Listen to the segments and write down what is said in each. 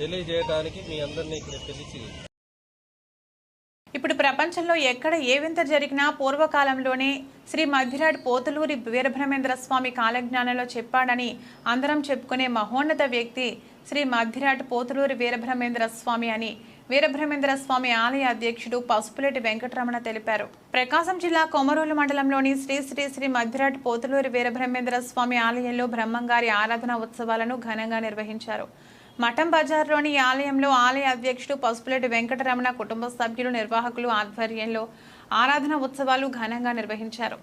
తెలియజేయడానికి మీ అందరినీ ఇక్కడ పిలిచి ఇప్పుడు ప్రపంచంలో ఎక్కడ ఏ వింత జరిగినా పూర్వకాలంలోనే శ్రీ మధ్యరాడ్ పోతులూరి వీరబ్రహ్మేంద్ర స్వామి కాలజ్ఞానంలో చెప్పాడని అందరం చెప్పుకునే మహోన్నత వ్యక్తి శ్రీ మధ్యరాడ్ పోతులూరి వీరబ్రహ్మేంద్ర స్వామి అని వీరబ్రహ్మేంద్ర స్వామి ఆలయ అధ్యక్షుడు పసుపులేటి వెంకటరమణ తెలిపారు. ప్రకాశం జిల్లా కొమరోలు మండలంలోని శ్రీ శ్రీ శ్రీ మధ్యరాట్ పోతులూరి వీరబ్రహ్మేంద్ర స్వామి ఆలయంలో బ్రహ్మంగారి ఆరాధన ఉత్సవాలను ఘనంగా నిర్వహించారు. మఠం బజార్లోని ఆలయంలో ఆలయ అధ్యక్షుడు పసుపులేటి వెంకటరమణ కుటుంబ సభ్యులు నిర్వాహకులు ఆధ్వర్యంలో ఆరాధన ఉత్సవాలు ఘనంగా నిర్వహించారు.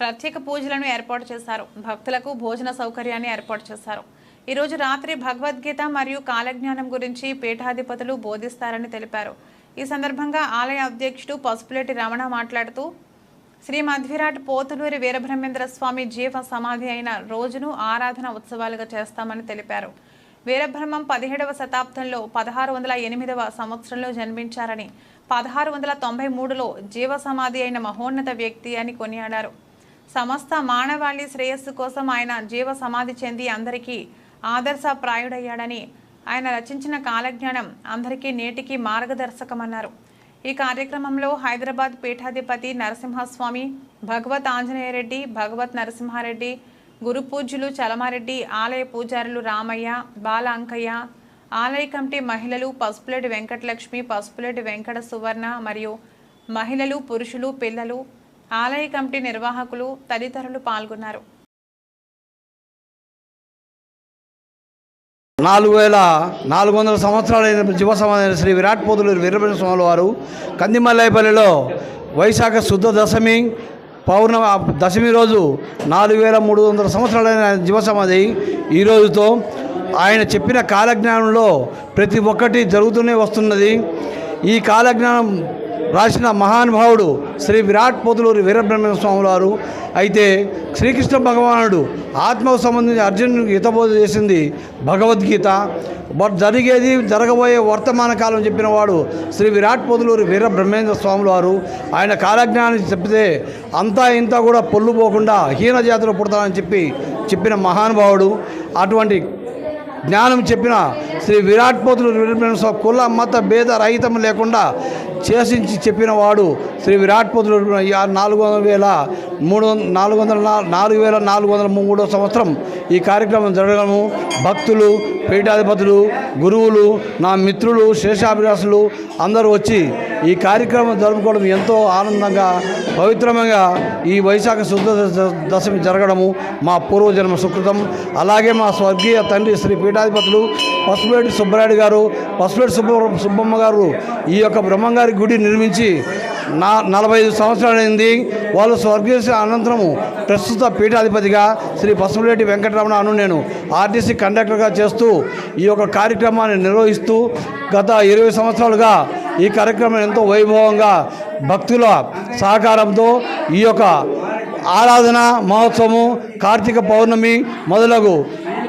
ప్రత్యేక పూజలను ఏర్పాటు చేశారు. భక్తులకు భోజన సౌకర్యాన్ని ఏర్పాటు చేశారు. ఈరోజు రాత్రి భగవద్గీత మరియు కాలజ్ఞానం గురించి పీఠాధిపతులు బోధిస్తారని తెలిపారు. ఈ సందర్భంగా ఆలయ అధ్యక్షుడు పసుపులేటి రమణ మాట్లాడుతూ శ్రీ మధ్విరాట్ పోతులూరి వీరబ్రహ్మేంద్ర స్వామి జీవ సమాధి అయిన రోజును ఆరాధన ఉత్సవాలుగా చేస్తామని తెలిపారు. వీరబ్రహ్మం పదిహేడవ శతాబ్దంలో పదహారు వందల ఎనిమిదవ సంవత్సరంలో జన్మించారని పదహారు వందల తొంభై మూడులో జీవ సమాధి అయిన మహోన్నత వ్యక్తి అని కొనియాడారు. సమస్త మానవాళి శ్రేయస్సు కోసం ఆయన జీవ సమాధి చెంది అందరికీ ఆదర్శప్రాయుడయ్యాడని ఆయన రచించిన కాలజ్ఞానం అందరికీ నేటికి మార్గదర్శకమన్నారు. ఈ కార్యక్రమంలో హైదరాబాద్ పీఠాధిపతి నరసింహస్వామి భగవత్ ఆంజనేయరెడ్డి భగవత్ నరసింహారెడ్డి గురు పూజ్యులు చలమారెడ్డి ఆలయ పూజారులు రామయ్య బాల అంకయ్య ఆలయ కమిటీ మహిళలు పసుపులేటి వెంకటలక్ష్మి పసుపులేటి వెంకట సువర్ణ మరియు మహిళలు పురుషులు పిల్లలు ఆలయ కమిటీ నిర్వాహకులు తదితరులు పాల్గొన్నారు. నాలుగు వేల నాలుగు వందల సంవత్సరాలైన జీవ శ్రీ విరాట్ పోతులు వీరభద్ర స్వామి వారు కందిమల్లాయపల్లిలో వైశాఖ శుద్ధ దశమి పౌర్ణమి దశమి రోజు నాలుగు వేల మూడు వందల సంవత్సరాలైన జీవ ఈ రోజుతో ఆయన చెప్పిన కాలజ్ఞానంలో ప్రతి ఒక్కటి జరుగుతూనే వస్తున్నది. ఈ కాలజ్ఞానం రాసిన మహానుభావుడు శ్రీ విరాట్ పోతులూరి వీరబ్రహ్మ స్వామి వారు. అయితే శ్రీకృష్ణ భగవానుడు ఆత్మకు సంబంధించి అర్జునుడికి హితబోధ చేసింది భగవద్గీత. బట్ జరిగేది జరగబోయే వర్తమాన కాలం చెప్పిన వాడు శ్రీ విరాట్ పొదులూరి వీర బ్రహ్మేంద్ర స్వాములు వారు. ఆయన కాలజ్ఞానం చెప్తే అంతా ఇంత కూడా పొల్లు పోకుండా హీన జాతులు పుడతానని చెప్పి చెప్పిన మహానుభావుడు అటువంటి జ్ఞానం చెప్పిన శ్రీ విరాట్ పోతులు కుల మత భేద రహితం లేకుండా చేసించి చెప్పిన వాడు శ్రీ విరాట్ పోతులు నాలుగు వందల వేల మూడు వంద- నాలుగు వందల నాలుగు వేల నాలుగు వందల మూడో సంవత్సరం ఈ కార్యక్రమం జరగడము. భక్తులు పీఠాధిపతులు గురువులు నా మిత్రులు శేషాభిలాసులు అందరూ వచ్చి ఈ కార్యక్రమం జరుపుకోవడం ఎంతో ఆనందంగా పవిత్రంగా ఈ వైశాఖ శుద్ధ దశ- దశమి జరగడము మా పూర్వజన్మ సుకృతం. అలాగే మా స్వర్గీయ తండ్రి శ్రీ పీఠాధిపతులు పసుపులేటి సుబ్బరాయుడు గారు పసుపులేటి సుబ్బ సుబ్బమ్మ గారు ఈ యొక్క బ్రహ్మంగారి గుడి నిర్మించి నా నలభై ఐదు సంవత్సరాలైంది వాళ్ళు స్వర్గీయ అనంతరము ప్రస్తుత పీఠాధిపతిగా శ్రీ పసుపులేటి వెంకటరమణ అను నేను ఆర్టీసీ కండక్టర్గా చేస్తూ ఈ యొక్క కార్యక్రమాన్ని నిర్వహిస్తూ గత ఇరవై సంవత్సరాలుగా ఈ కార్యక్రమం ఎంతో వైభవంగా భక్తుల సహకారంతో ఈ యొక్క ఆరాధన మహోత్సవము కార్తీక పౌర్ణమి మొదలగు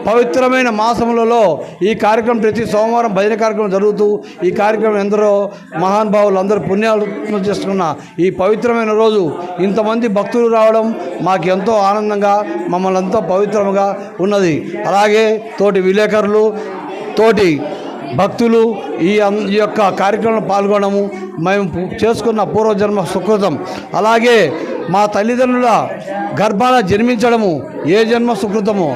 పవిత్రమైన మాసములలో ఈ కార్యక్రమం ప్రతి సోమవారం భజన కార్యక్రమం జరుగుతూ ఈ కార్యక్రమం ఎందరో మహానుభావులు అందరూ పుణ్యాలు చేసుకున్న ఈ పవిత్రమైన రోజు ఇంతమంది భక్తులు రావడం మాకు ఎంతో ఆనందంగా మమ్మల్ని ఎంతో పవిత్రంగా ఉన్నది. అలాగే తోటి విలేకరులు తోటి భక్తులు ఈ అం- ఈ యొక్క కార్యక్రమంలో పాల్గొనడము మేము చేసుకున్న పూర్వజన్మ సుకృతం. అలాగే మా తల్లిదండ్రుల గర్భాన జన్మించడము ఏ జన్మ సుకృతమో.